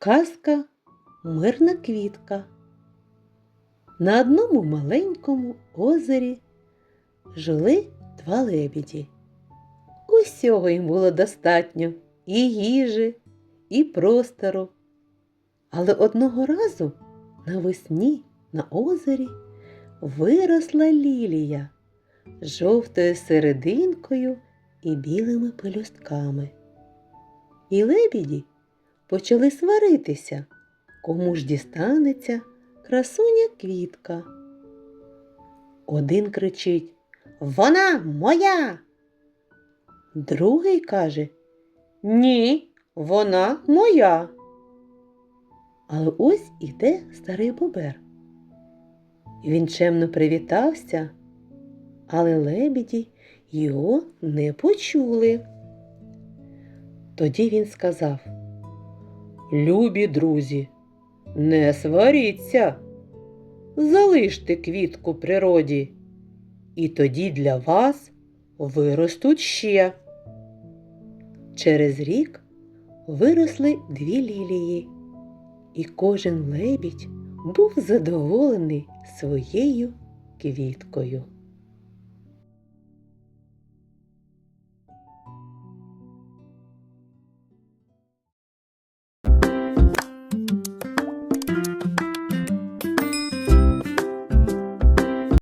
Казка Мирна квітка. На одному маленькому озері жили два лебіді. Усього їм було достатньо і їжі, і простору. Але одного разу навесні на озері виросла лілія з жовтою серединкою і білими пелюстками. І лебіді почали сваритися, кому ж дістанеться красуня квітка. Один кричить Вона моя. Другий каже Ні, вона моя. Але ось іде старий бобер. Він чемно привітався, але лебіді його не почули. Тоді він сказав Любі друзі, не сваріться, залиште квітку природі, і тоді для вас виростуть ще. Через рік виросли дві лілії, і кожен лебідь був задоволений своєю квіткою.